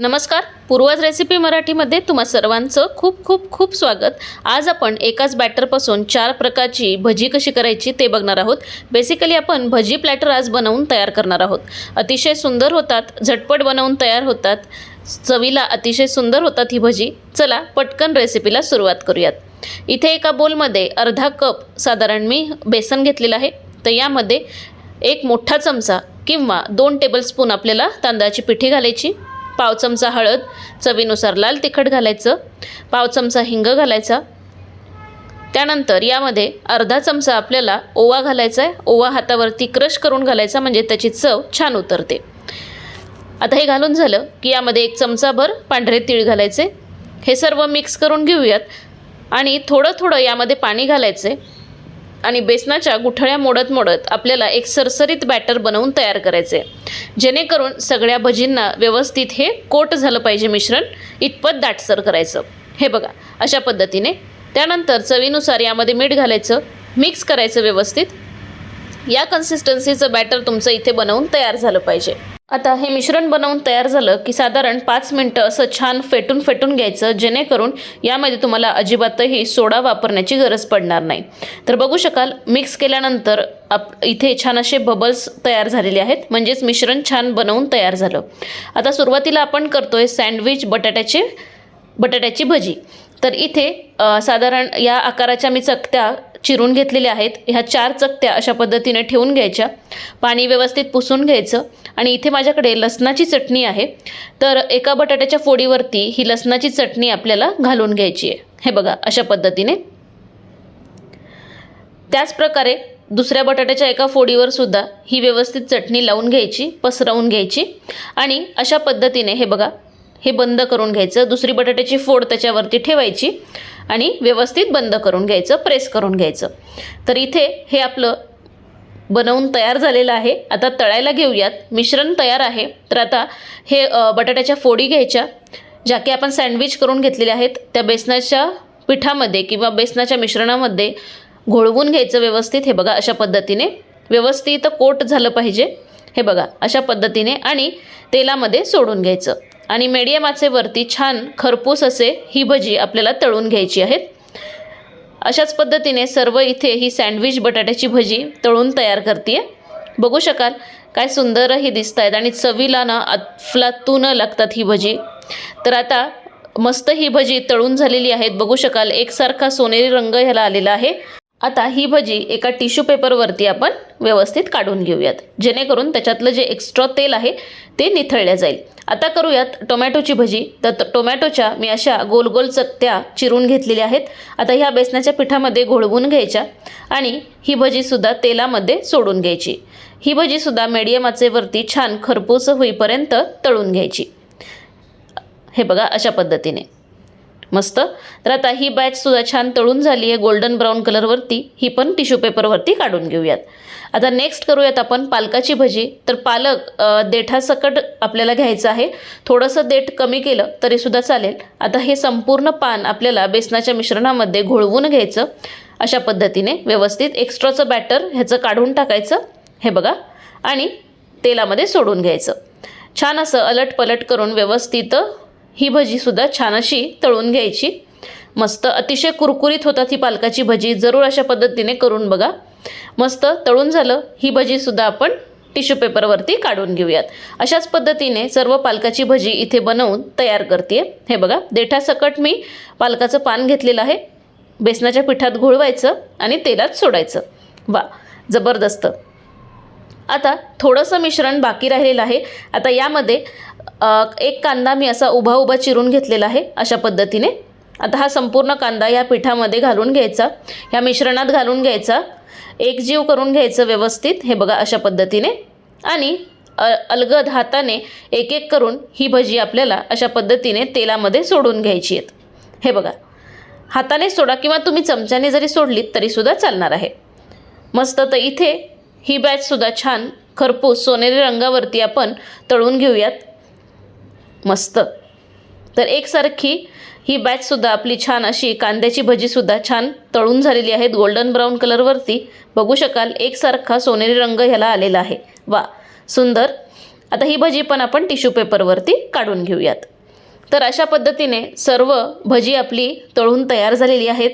नमस्कार. पूर्वज रेसिपी मराठीमध्ये तुम्हा सर्वांचं खूप खूप खूप स्वागत. आज आपण एकाच बॅटरपासून चार प्रकारची भजी कशी करायची ते बघणार आहोत. बेसिकली आपण भजी प्लॅटर आज बनवून तयार करणार आहोत. अतिशय सुंदर होतात झटपट बनवून तयार होतात. चवीला अतिशय सुंदर होतात ही भजी. चला पटकन रेसिपीला सुरुवात करूयात. इथे एका बोलमध्ये अर्धा कप साधारण मी बेसन घेतलेलं आहे. तर यामध्ये एक मोठा चमचा किंवा दोन टेबलस्पून आपल्याला तांदळाची पिठी घालायची. पाव चमचा हळद चवीनुसार लाल तिखट घालायचं पाव चमचा हिंग घालायचा. त्यानंतर यामध्ये अर्धा चमचा आपल्याला ओवा घालायचा आहे. ओवा हातावरती क्रश करून घालायचा म्हणजे त्याची चव छान उतरते. आता हे घालून झालं की यामध्ये एक चमचाभर पांढरे तीळ घालायचे. हे सर्व मिक्स करून घेऊयात. आणि थोडं थोडं यामध्ये पाणी घालायचं आहे आणि बेसनाच्या गुठळ्या मोडत मोडत आपल्याला एक सरसरीत बॅटर बनवून तयार करायचे. जेणेकरून सगळ्या भजींना व्यवस्थित हे कोट झालं पाहिजे मिश्रण. इतपत दाटसर करायचं. हे बघा अशा पद्धतीने. त्यानंतर चवीनुसार यामध्ये मीठ घालायचं. मिक्स करायचं व्यवस्थित. या कन्सिस्टन्सीचं बॅटर तुमचं इथे बनवून तयार झालं पाहिजे. आता हे मिश्रण बनवून तयार झालं की साधारण पाच मिनटं असं छान फेटून फेटून घ्यायचं जेणेकरून यामध्ये तुम्हाला अजिबातही सोडा वापरण्याची गरज पडणार नाही. तर बघू शकाल मिक्स केल्यानंतर आप इथे छान असे बबल्स तयार झालेले आहेत म्हणजेच मिश्रण छान बनवून तयार झालं. आता सुरुवातीला आपण करतोय सँडविच बटाट्याचे बटाट्याची भजी. तर इथे साधारण या आकाराच्या मी चकत्या चिरून घेतलेल्या आहेत. ह्या चार चकत्या अशा पद्धतीने ठेवून घ्यायच्या. पाणी व्यवस्थित पुसून घ्यायचं. आणि इथे माझ्याकडे लसणाची चटणी आहे. तर एका बटाट्याच्या फोडीवरती ही लसणाची चटणी आपल्याला घालून घ्यायची आहे. हे बघा अशा पद्धतीने. त्याचप्रकारे दुसऱ्या बटाट्याच्या एका फोडीवर सुद्धा ही व्यवस्थित चटणी लावून घ्यायची पसरवून घ्यायची. आणि अशा पद्धतीने हे बघा हे बंद करून घ्यायचं. दुसरी बटाट्याची फोड त्याच्यावरती ठेवायची. आणि व्यवस्थित बंद करून घ्यायचं प्रेस करून घ्यायचं. तर इथे हे आपलं बनवून तयार झालेलं आहे. आता तळायला घेऊयात. मिश्रण तयार आहे. तर आता हे बटाट्याच्या फोडी घ्यायच्या ज्या की आपण सँडविच करून घेतलेल्या आहेत. त्या बेसनाच्या पिठामध्ये किंवा बेसनाच्या मिश्रणामध्ये घोळवून घ्यायचं व्यवस्थित. हे बघा अशा पद्धतीने. व्यवस्थित कोट झालं पाहिजे. हे बघा अशा पद्धतीने आणि तेलामध्ये सोडून घ्यायचं. आणि मीडियम आचेवरती छान खरपूस असे ही भजी आपल्याला तळून घ्यायची आहेत. अशाच पद्धतीने सर्व इथे ही सँडविच बटाट्याची भजी तळून तयार करते बघू शकाल काय सुंदरही दिसत आहेत आणि चवीला ना अफलातून लागतात ही भजी. तर आता मस्त ही भजी तळून झालेली आहेत. बघू शकाल एकसारखा सोनेरी रंग ह्याला आलेला आहे. आता ही भजी एका टिश्यू पेपरवरती आपण व्यवस्थित काढून घेऊयात. जेणेकरून त्याच्यातलं जे एक्स्ट्रा तेल आहे ते निथळल्या जाईल. आता करूयात टोमॅटोची भजी. तर त- टोमॅटोच्या मी अशा गोल गोल चकत्या चिरून घेतलेल्या आहेत. आता ह्या बेसनाच्या पिठामध्ये घोळवून घ्यायच्या आणि ही भजीसुद्धा तेलामध्ये सोडून घ्यायची. ही भजीसुद्धा मीडियम आचेवरती छान खरपूस होईपर्यंत तळून घ्यायची. हे बघा अशा पद्धतीने. मस्त. तर आता ही बॅचसुद्धा छान तळून झाली आहे गोल्डन ब्राऊन कलरवरती ही पण टिश्यू पेपरवरती काढून घेऊयात. आता नेक्स्ट करूयात आपण पालकाची भजी. तर पालक देठासकट आपल्याला घ्यायचं आहे. थोडंसं देठ कमी केलं तरीसुद्धा चालेल. आता हे संपूर्ण पान आपल्याला बेसनाच्या मिश्रणामध्ये घोळवून घ्यायचं. अशा पद्धतीने व्यवस्थित एक्स्ट्राचं बॅटर ह्याचं काढून टाकायचं. हे बघा. आणि तेलामध्ये सोडून घ्यायचं. छान असं अलट पलट करून व्यवस्थित ही भजीसुद्धा छान अशी तळून घ्यायची. मस्त अतिशय कुरकुरीत होतात ही पालकाची भजी. जरूर अशा पद्धतीने करून बघा. मस्त तळून झालं ही भजीसुद्धा आपण टिश्यू पेपरवरती काढून घेऊयात. अशाच पद्धतीने सर्व पालकाची भजी इथे बनवून तयार करते हे बघा देठासकट मी पालकाचं पान घेतलेलं आहे. बेसनाच्या पिठात घोळवायचं आणि तेलात सोडायचं. वा जबरदस्त. आता थोडंसं मिश्रण बाकी राहिलेलं आहे. आता यामध्ये एक कांदा मी असा उभा उभा चिरून घेतलेला आहे अशा पद्धतीने. आता हा संपूर्ण कांदा या पिठामध्ये घालून घ्यायचा. ह्या मिश्रणात घालून घ्यायचा. एकजीव करून घ्यायचं व्यवस्थित हे बघा अशा पद्धतीने. आणि अ, अलगद हाताने एक एक करून ही भजी आपल्याला अशा पद्धतीने तेलामध्ये सोडून घ्यायची आहेत. हे बघा. हाताने सोडा किंवा तुम्ही चमच्याने जरी सोडलीत तरीसुद्धा चालणार आहे. मस्त तर इथे ही बॅचसुद्धा छान खरपूस सोनेरी रंगावरती आपण तळून घेऊयात. मस्त. तर एकसारखी ही बॅचसुद्धा आपली छान अशी कांद्याची भजीसुद्धा छान तळून झालेली आहेत गोल्डन ब्राऊन कलरवरती बघू शकाल एकसारखा सोनेरी रंग ह्याला आलेला आहे. वा सुंदर. आता ही भजी पण आपण टिश्यू पेपरवरती काढून घेऊयात. तर अशा पद्धतीने सर्व भजी आपली तळून तयार झालेली आहेत.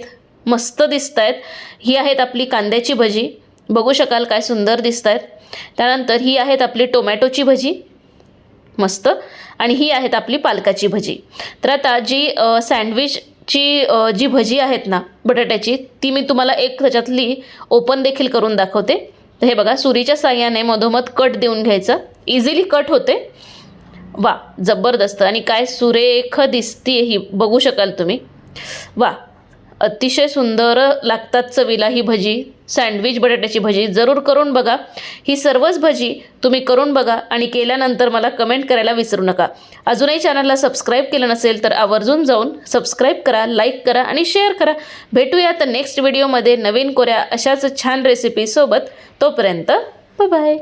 मस्त दिसत आहेत ही आहेत आपली कांद्याची भजी. बघू शकाल काय सुंदर दिसत आहेत त्यानंतर ही आहेत आपली टोमॅटोची भजी. मस्त. आणि ही आहेत आपली पालकाची भजी. तर आता जी सँडविचची जी भजी आहेत ना बटाट्याची ती मी तुम्हाला एक त्याच्यातली ओपन देखील करून दाखवते. तर हे बघा सुरीच्या साह्याने मधोमध कट देऊन घ्यायचं. इझिली कट होते. वा जबरदस्त. आणि काय सुरेख दिसते ही. बघू शकाल तुम्ही. वा अतिशय सुंदर लागतात चवीला ही भजी. सँडविच बटाट्याची भजी जरूर करून बघा. ही सर्वच भजी तुम्ही करून बघा आणि केल्यानंतर मला कमेंट करायला विसरू नका. अजूनही चॅनलला सबस्क्राईब केलं नसेल तर आवर्जून जाऊन सबस्क्राईब करा लाईक करा आणि शेअर करा. भेटूया तर नेक्स्ट व्हिडिओमध्ये नवीन कोऱ्या अशाच छान रेसिपीसोबत तोपर्यंत बाय